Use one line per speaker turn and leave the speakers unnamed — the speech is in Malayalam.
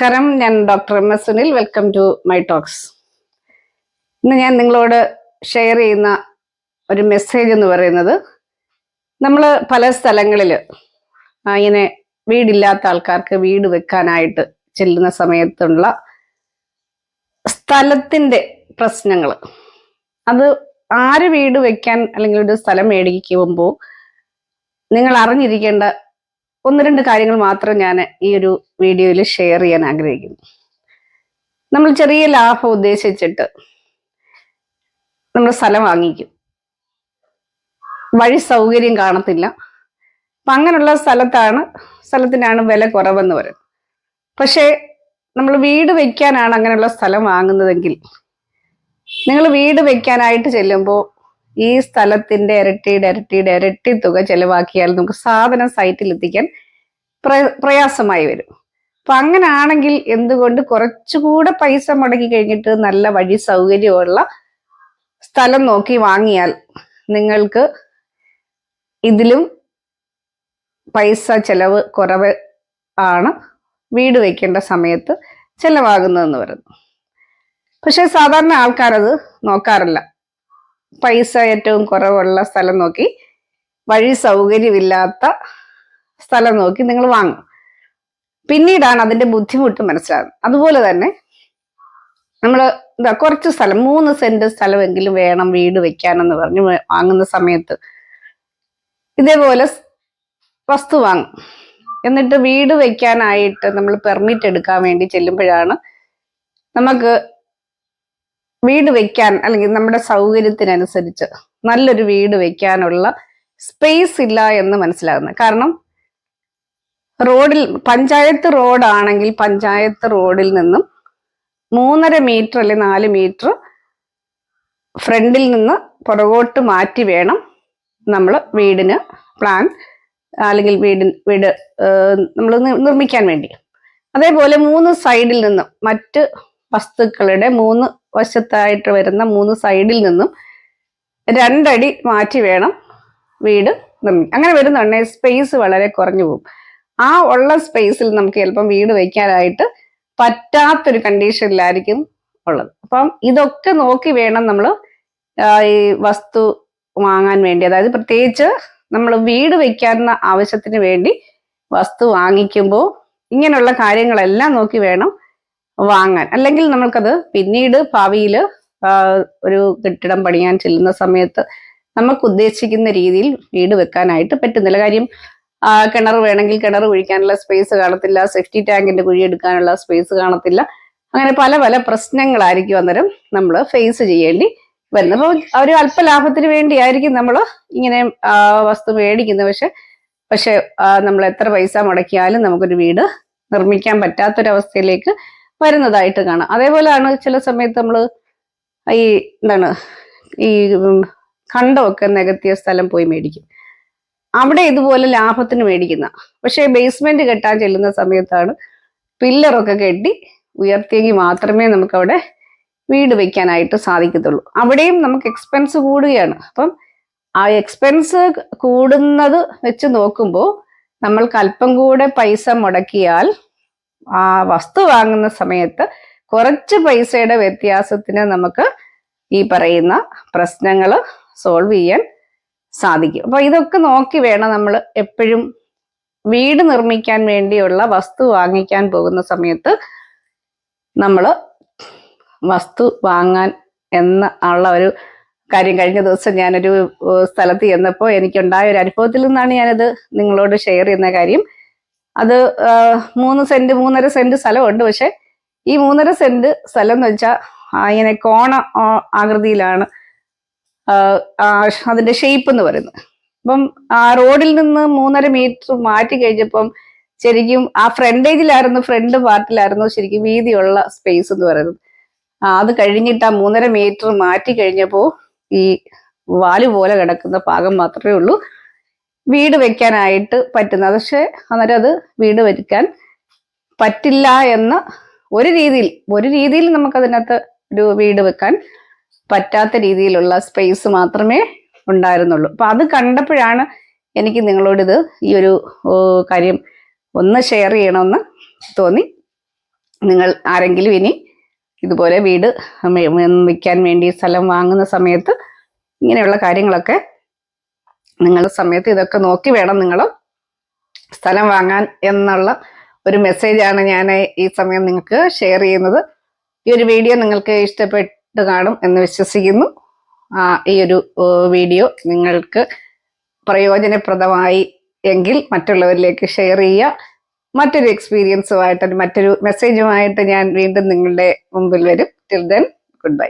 നമസ്കാരം. ഞാൻ doctor M S Sunil. Welcome to my talks. ഇന്ന് ഞാൻ നിങ്ങളോട് ഷെയർ ചെയ്യുന്ന ഒരു മെസ്സേജ് എന്ന് പറയുന്നത് നമ്മൾ പല സ്ഥലങ്ങളിൽ ഇങ്ങനെ വീടില്ലാത്ത ആൾക്കാർക്ക് വീട് വെക്കാനായിട്ട് ചെല്ലുന്ന സമയത്തുള്ള സ്ഥലത്തിന്റെ പ്രശ്നങ്ങൾ അത് ആര് വീട് വെക്കാൻ അല്ലെങ്കിൽ ഒരു സ്ഥലം മേടിക്കുമ്പോൾ നിങ്ങൾ അറിഞ്ഞിരിക്കേണ്ട ഒന്ന് രണ്ട് കാര്യങ്ങൾ മാത്രം ഞാൻ ഈ ഒരു വീഡിയോയിൽ ഷെയർ ചെയ്യാൻ ആഗ്രഹിക്കുന്നു. നമ്മൾ ചെറിയ ലാഭം ഉദ്ദേശിച്ചിട്ട് നമ്മൾ സ്ഥലം വാങ്ങിക്കും. വഴി സൗകര്യം കാണത്തില്ല. അപ്പം അങ്ങനെയുള്ള സ്ഥലത്താണ് സ്ഥലത്തിനാണ് വില കുറവെന്ന് പറയുന്നത്. പക്ഷേ നമ്മൾ വീട് വെക്കാനാണ് അങ്ങനെയുള്ള സ്ഥലം വാങ്ങുന്നതെങ്കിൽ നിങ്ങൾ വീട് വെക്കാനായിട്ട് ചെല്ലുമ്പോൾ ഈ സ്ഥലത്തിന്റെ ഇരട്ടിയുടെ ഇരട്ടിയുടെ ഇരട്ടി തുക ചെലവാക്കിയാൽ നമുക്ക് സാധനം സൈറ്റിൽ എത്തിക്കാൻ പ്ര- പ്രയാസമായി വരും. അപ്പൊ അങ്ങനെ ആണെങ്കിൽ എന്തുകൊണ്ട് കുറച്ചുകൂടെ പൈസ മുടക്കി കഴിഞ്ഞിട്ട് നല്ല വഴി സൗകര്യമുള്ള സ്ഥലം നോക്കി വാങ്ങിയാൽ നിങ്ങൾക്ക് ഇതിലും പൈസ ചെലവ് കുറവ് ആണ് വീട് വയ്ക്കേണ്ട സമയത്ത് ചെലവാകുന്നതെന്ന് പറയുന്നു. പക്ഷെ സാധാരണ ആൾക്കാരത് നോക്കാറില്ല. പൈസ ഏറ്റവും കുറവുള്ള സ്ഥലം നോക്കി. വഴി സൗകര്യമില്ലാത്ത സ്ഥലം നോക്കി നിങ്ങൾ വാങ്ങും. പിന്നീടാണ് അതിന്റെ ബുദ്ധിമുട്ട് മനസ്സിലാകുന്നത്. അതുപോലെ തന്നെ നമ്മൾ എന്താ കുറച്ച് സ്ഥലം മൂന്ന് സെന്റ് സ്ഥലമെങ്കിലും വേണം വീട് വെക്കാനെന്ന് പറഞ്ഞ് വാങ്ങുന്ന സമയത്ത് ഇതേപോലെ വസ്തു വാങ്ങും. എന്നിട്ട് വീട് വെക്കാനായിട്ട് നമ്മൾ പെർമിറ്റ് എടുക്കാൻ വേണ്ടി ചെല്ലുമ്പോഴാണ് നമുക്ക് വീട് വെക്കാൻ അല്ലെങ്കിൽ നമ്മുടെ സൗകര്യത്തിനനുസരിച്ച് നല്ലൊരു വീട് വെക്കാനുള്ള സ്പേസ് ഇല്ല എന്ന് മനസ്സിലാകുന്നത്. കാരണം റോഡിൽ പഞ്ചായത്ത് റോഡാണെങ്കിൽ പഞ്ചായത്ത് റോഡിൽ നിന്നും മൂന്നര മീറ്റർ അല്ലെങ്കിൽ നാല് മീറ്റർ ഫ്രണ്ടിൽ നിന്ന് പുറകോട്ട് മാറ്റി വേണം നമ്മൾ വീടിന് പ്ലാൻ അല്ലെങ്കിൽ വീടി വീട് നമ്മൾ നിർമ്മിക്കാൻ വേണ്ടി. അതേപോലെ മൂന്ന് സൈഡിൽ നിന്നും മറ്റ് വസ്തുക്കളുടെ മൂന്ന് വശത്തായിട്ട് വരുന്ന മൂന്ന് സൈഡിൽ നിന്നും രണ്ടടി മാറ്റി വേണം വീട് നിർമ്മിക്കാൻ. അങ്ങനെ വരുന്നുണ്ടെങ്കിൽ സ്പേസ് വളരെ കുറഞ്ഞു പോകും. ആ ഉള്ള സ്പേസിൽ നമുക്ക് ചിലപ്പം വീട് വയ്ക്കാനായിട്ട് പറ്റാത്തൊരു കണ്ടീഷനിലായിരിക്കും ഉള്ളത്. അപ്പം ഇതൊക്കെ നോക്കി വേണം നമ്മൾ ഈ വസ്തു വാങ്ങാൻ വേണ്ടി. അതായത് പ്രത്യേകിച്ച് നമ്മൾ വീട് വയ്ക്കാവുന്ന ആവശ്യത്തിന് വേണ്ടി വസ്തു വാങ്ങിക്കുമ്പോൾ ഇങ്ങനെയുള്ള കാര്യങ്ങളെല്ലാം നോക്കി വേണം വാങ്ങാൻ. അല്ലെങ്കിൽ നമ്മൾക്കത് പിന്നീട് ഭാവിയിൽ ഒരു കെട്ടിടം പണിയാൻ ചെല്ലുന്ന സമയത്ത് നമുക്ക് ഉദ്ദേശിക്കുന്ന രീതിയിൽ വീട് വെക്കാനായിട്ട് പറ്റുന്നില്ല. കാര്യം കിണർ വേണമെങ്കിൽ കിണർ ഒഴിക്കാനുള്ള സ്പേസ് കാണത്തില്ല സേഫ്റ്റി ടാങ്കിന്റെ കുഴി എടുക്കാനുള്ള സ്പേസ് കാണത്തില്ല. അങ്ങനെ പല പല പ്രശ്നങ്ങളായിരിക്കും അന്നേരം നമ്മൾ ഫേസ് ചെയ്യേണ്ടി വരുന്നത്. അപ്പോൾ ഒരു അല്പ ലാഭത്തിന് വേണ്ടിയായിരിക്കും നമ്മൾ ഇങ്ങനെ വസ്തു മേടിക്കുന്നത്. പക്ഷെ പക്ഷെ നമ്മൾ എത്ര പൈസ മുടക്കിയാലും നമുക്കൊരു വീട് നിർമ്മിക്കാൻ പറ്റാത്തൊരവസ്ഥയിലേക്ക് വരുന്നതായിട്ട് കാണാം. അതേപോലെയാണ് ചില സമയത്ത് നമ്മൾ ഈ എന്താണ് ഈ കണ്ടമൊക്കെ നികത്തിയ സ്ഥലം പോയി മേടിക്കും. അവിടെ ഇതുപോലെ ലാഭത്തിന് മേടിക്കുന്ന. പക്ഷേ ബേസ്മെന്റ് കെട്ടാൻ ചെല്ലുന്ന സമയത്താണ് പില്ലറൊക്കെ കെട്ടി ഉയർത്തിയെങ്കിൽ മാത്രമേ നമുക്ക് അവിടെ വീട് വെക്കാനായിട്ട് സാധിക്കത്തുള്ളൂ. അവിടെയും നമുക്ക് എക്സ്പെൻസ് കൂടുകയാണ്. അപ്പം ആ എക്സ്പെൻസ് കൂടുന്നത് വെച്ച് നോക്കുമ്പോൾ നമ്മൾക്ക് അല്പം കൂടെ പൈസ മുടക്കിയാൽ ആ വസ്തു വാങ്ങുന്ന സമയത്ത് കുറച്ച് പൈസയുടെ വ്യത്യാസത്തിന് നമുക്ക് ഈ പറയുന്ന പ്രശ്നങ്ങൾ സോൾവ് ചെയ്യാൻ സാധിക്കും. അപ്പൊ ഇതൊക്കെ നോക്കി വേണം നമ്മൾ എപ്പോഴും വീട് നിർമ്മിക്കാൻ വേണ്ടിയുള്ള വസ്തു വാങ്ങിക്കാൻ പോകുന്ന സമയത്ത് നമ്മൾ വസ്തു വാങ്ങാൻ എന്ന ഉള്ള ഒരു കാര്യം കഴിഞ്ഞ ദിവസം ഞാനൊരു സ്ഥലത്ത് ചെന്നപ്പോൾ എനിക്കുണ്ടായ ഒരു അനുഭവത്തിൽ നിന്നാണ് ഞാനത് നിങ്ങളോട് ഷെയർ ചെയ്യുന്ന കാര്യം. അത് മൂന്ന് സെന്റ് മൂന്നര സെന്റ് സ്ഥലമുണ്ട്. പക്ഷെ ഈ മൂന്നര സെന്റ് സ്ഥലം എന്ന് വെച്ചാൽ ഇങ്ങനെ കോണ ആകൃതിയിലാണ് അതിന്റെ ഷേപ്പ് എന്ന് പറയുന്നത്. അപ്പം ആ റോഡിൽ നിന്ന് മൂന്നര മീറ്റർ മാറ്റി കഴിഞ്ഞപ്പം ശരിക്കും ആ ഫ്രണ്ടേജിലായിരുന്നു ഫ്രണ്ട് പാർട്ടിലായിരുന്നു ശരിക്കും വീതിയുള്ള സ്പേസ് എന്ന് പറയുന്നത്. അത് കഴിഞ്ഞിട്ട് ആ മൂന്നര മീറ്റർ മാറ്റി കഴിഞ്ഞപ്പോൾ ഈ വാൽ പോലെ കിടക്കുന്ന ഭാഗം മാത്രമേ ഉള്ളൂ. വീട് വെക്കാനായിട്ട് പറ്റുന്നത് പക്ഷെ അന്നേരം അത് വീട് വെക്കാൻ പറ്റില്ല എന്ന് ഒരു രീതിയിൽ ഒരു രീതിയിൽ നമുക്കതിനകത്ത് ഒരു വീട് വെക്കാൻ പറ്റാത്ത രീതിയിലുള്ള സ്പേസ് മാത്രമേ ഉണ്ടായിരുന്നുള്ളൂ. അപ്പൊ അത് കണ്ടപ്പോഴാണ് എനിക്ക് നിങ്ങളോട് ഇത് ഈ ഒരു കാര്യം ഒന്ന് ഷെയർ ചെയ്യണമെന്ന് തോന്നി. നിങ്ങൾ ആരെങ്കിലും ഇനി ഇതുപോലെ വീട് വെക്കാൻ വേണ്ടി സ്ഥലം വാങ്ങുന്ന സമയത്ത് ഇങ്ങനെയുള്ള കാര്യങ്ങളൊക്കെ നിങ്ങൾ സമയത്ത് ഇതൊക്കെ നോക്കി വേണം നിങ്ങൾ സ്ഥലം വാങ്ങാൻ എന്നുള്ള ഒരു മെസ്സേജാണ് ഞാൻ ഈ സമയം നിങ്ങൾക്ക് ഷെയർ ചെയ്യുന്നത്. ഈ ഒരു വീഡിയോ നിങ്ങൾക്ക് ഇഷ്ടപ്പെട്ട് കാണും എന്ന് വിശ്വസിക്കുന്നു. ഈ ഒരു വീഡിയോ നിങ്ങൾക്ക് പ്രയോജനപ്രദമായി എങ്കിൽ മറ്റുള്ളവരിലേക്ക് ഷെയർ ചെയ്യുക. മറ്റൊരു എക്സ്പീരിയൻസുമായിട്ട് മറ്റൊരു മെസ്സേജുമായിട്ട് ഞാൻ വീണ്ടും നിങ്ങളുടെ മുമ്പിൽ വരും. Till then good bye